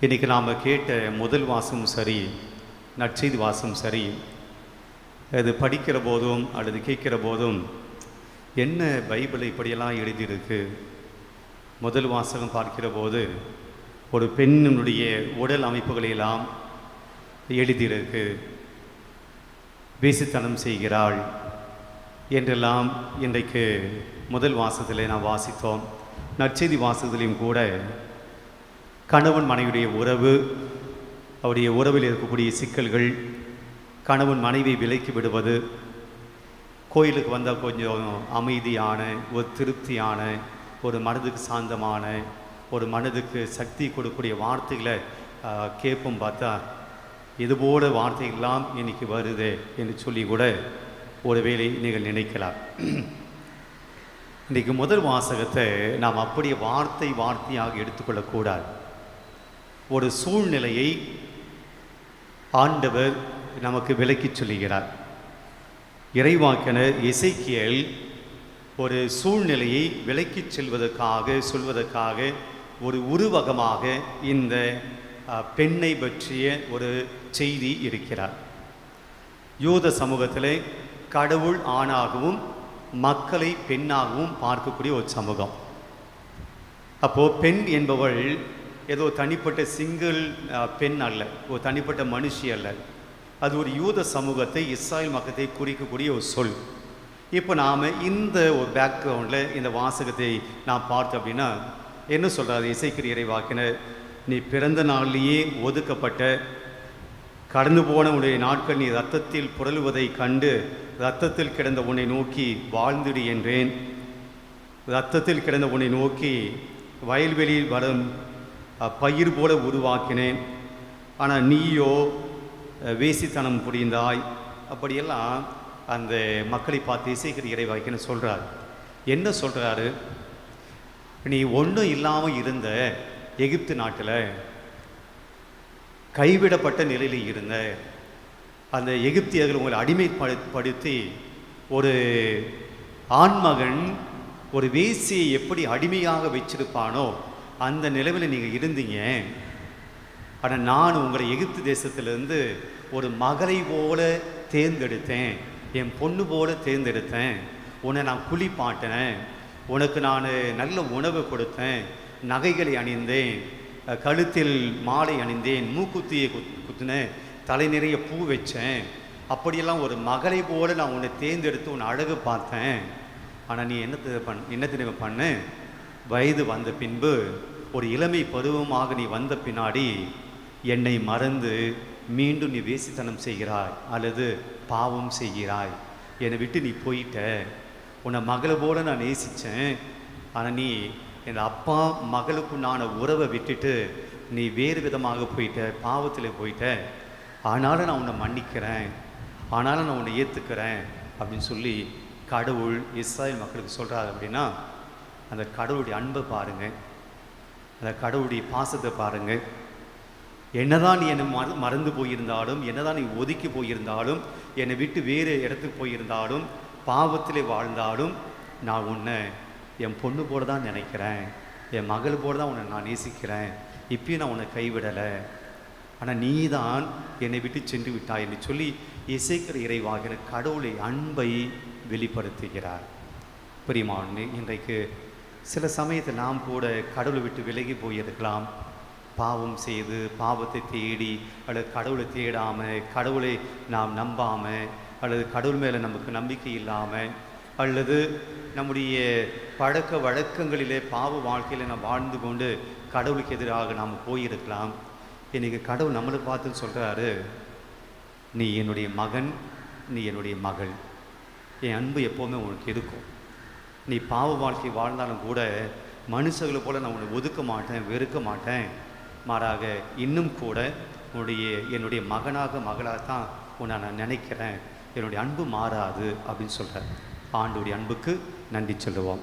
இன்றைக்கி நாம் கேட்ட முதல் வாசமும் சரி நற்செய்தி வாசம் சரி. அது படிக்கிற போதும் அல்லது கேட்கிற போதும் என்ன பைபிள் இப்படியெல்லாம் எழுதியிருக்கு? முதல் வாசகம் பார்க்கிற போது ஒரு பெண்ணினுடைய உடல் அமைப்புகளையெல்லாம் எழுதியிருக்கு. வீசித்தனம் செய்கிறாள் என்றெல்லாம் இன்றைக்கு முதல் வாசத்தில் நாம் வாசித்தோம். நற்செய்தி வாசகத்திலையும் கூட கணவன் மனைவியுடைய உறவு அவருடைய உறவில் இருக்கக்கூடிய சிக்கல்கள் கணவன் மனைவி விலக்கி விடுவது கோயிலுக்கு வந்தால் கொஞ்சம் அமைதியான ஒரு திருப்தியான ஒரு மனதுக்கு சாந்தமான ஒரு மனதுக்கு சக்தி கொடுக்கக்கூடிய வார்த்தைகளை கேட்போம் பார்த்தா இதுபோல வார்த்தைகள்லாம் இன்னைக்கு வருது என்று சொல்லி கூட ஒருவேளை நீங்கள் நினைக்கலாம். இன்றைக்கு முதல் வாசகத்தை நாம் அப்படியே வார்த்தை வார்த்தையாக எடுத்துக்கொள்ளக்கூடாது. ஒரு சூழ்நிலையை ஆண்டவர் நமக்கு விளக்கிச் சொல்லுகிறார். இறைவாக்கினர் இசைக்கியல் ஒரு சூழ்நிலையை விலக்கிச் செல்வதற்காக சொல்வதற்காக ஒரு உருவகமாக இந்த பெண்ணை பற்றிய ஒரு செய்தி இருக்கிறார். யூத சமூகத்தில் கடவுள் ஆணாகவும் மக்களை பெண்ணாகவும் பார்க்கக்கூடிய ஒரு சமூகம். அப்போது பெண் என்பவள் ஏதோ தனிப்பட்ட சிங்கிள் பெண் அல்ல. ஒரு தனிப்பட்ட மனுஷி அல்ல. அது ஒரு யூத சமூகத்தை இஸ்ராயல் மக்கத்தை குறிக்கக்கூடிய ஒரு சொல். இப்போ நாம் இந்த ஒரு பேக்ரவுண்டில் இந்த வாசகத்தை நான் பார்த்தோம் அப்படின்னா என்ன சொல்கிறாரு இசைக்கிற வாக்கினர் நீ பிறந்த நாளிலேயே ஒதுக்கப்பட்ட கடந்து போன உன்னுடைய நாட்கள் நீ ரத்தத்தில் புரளுவதை கண்டு ரத்தத்தில் கிடந்த உன்னை நோக்கி வாழ்ந்துடு என்றேன். ரத்தத்தில் கிடந்த உன்னை நோக்கி வயல்வெளியில் வரும் பயிர் போல உருவாக்கினேன். ஆனால் நீயோ வேசித்தனம் புரிந்தாய். அப்படியெல்லாம் அந்த மக்களை பார்த்து இசைக்கிற இறைவாக்கின்னு சொல்கிறார் என்ன சொல்கிறாரு நீ ஒன்றும் இல்லாமல் இருந்த எகிப்து நாட்டில் கைவிடப்பட்ட நிலையில் இருந்த அந்த எகிப்தியர்கள் உங்களை அடிமைப்படுத்தி ஒரு ஆண்மகன் ஒரு வேசியை எப்படி அடிமையாக வச்சிருப்பானோ அந்த நிலவில் நீங்கள் இருந்தீங்க. ஆனால் நான் உங்களை எகிப்து தேசத்திலேருந்து ஒரு மகளை போல தேர்ந்தெடுத்தேன். என் பொண்ணு போல தேர்ந்தெடுத்தேன். உன்னை நான் குளிப்பாட்டினேன் உனக்கு நான் நல்ல உணவு கொடுத்தேன். நகைகளை அணிந்தேன். கழுத்தில் மாலை அணிந்தேன். மூக்குத்தியை குத் குத்தினேன். தலை நிறைய பூ வச்சேன். அப்படியெல்லாம் ஒரு மகளை போல நான் உன்னை தேர்ந்தெடுத்து உன்னை அழகு பார்த்தேன். ஆனால் நீ என்ன பண் என்ன தெரியுமா பண்ணு? வயது வந்த பின்பு ஒரு இளமை பருவமாக நீ வந்த பின்னாடி என்னை மறந்து மீண்டும் நீ வேசித்தனம் செய்கிறாய் அல்லது பாவம் செய்கிறாய். என்னை விட்டு நீ போயிட்ட. உன்னை மகளை போல நான் நேசித்தேன் ஆனால் நீ என் அப்பா மகளுக்குண்டான உறவை விட்டுட்டு நீ வேறு விதமாக போயிட்ட பாவத்தில் போயிட்ட. ஆனாலும் நான் உன்னை மன்னிக்கிறேன். ஆனாலும் நான் உன்னை ஏற்றுக்கிறேன் அப்படின்னு சொல்லி கடவுள் இஸ்ராயல் மக்களுக்கு சொல்கிறாரு அப்படின்னா அந்த கடவுளுடைய அன்பை பாருங்கள் அந்த கடவுளுடைய பாசத்தை பாருங்கள் என்னதான் நீ என்னை மற மறந்து போயிருந்தாலும் என்னதான் நீ ஒதுக்கி போயிருந்தாலும் என்னை விட்டு வேறு இடத்துக்கு போயிருந்தாலும் பாவத்திலே வாழ்ந்தாலும் நான் உன்னை என் பொண்ணு போல தான் நினைக்கிறேன். என் மகள் போல தான் உன்னை நான் நேசிக்கிறேன். இப்பயும் நான் உன்னை கைவிடலை. ஆனால் நீ தான் என்னை விட்டு சென்று விட்டாய் என்று சொல்லி இசைக்கிற இறைவாகிற கடவுளை அன்பை வெளிப்படுத்துகிறார். பிரியமானே இன்றைக்கு சில சமயத்தில் நாம் கூட கடவுளை விட்டு விலகி போயிருக்கலாம் பாவம் செய்து பாவத்தை தேடி அல்லது கடவுளை தேடாமல் கடவுளை நாம் நம்பாமல் அல்லது கடவுள் மேலே நமக்கு நம்பிக்கை இல்லாமல் அல்லது நம்முடைய பழக்க வழக்கங்களிலே பாவ வாழ்க்கையில் நாம் வாழ்ந்து கொண்டு கடவுளுக்கு எதிராக நாம் போயிருக்கலாம் இன்றைக்கி கடவுள் நம்மளை பார்த்து சொல்கிறாரு நீ என்னுடைய மகன் நீ என்னுடைய மகள். என் அன்பு எப்போவுமே உனக்கு இருக்கும். நீ பாவ வாழ்க்கை வாழ்ந்தாலும் கூட மனுஷர்களை போல் நான் உன்னை ஒதுக்க மாட்டேன் வெறுக்க மாட்டேன். மாறாக இன்னும் கூட உன்னுடைய என்னுடைய மகனாக மகளாக தான் உன்னை நான் நினைக்கிறேன். என்னுடைய அன்பு மாறாது அப்படின்னு சொல்கிறேன் ஆண்டுடைய அன்புக்கு நன்றி சொல்லுவோம்.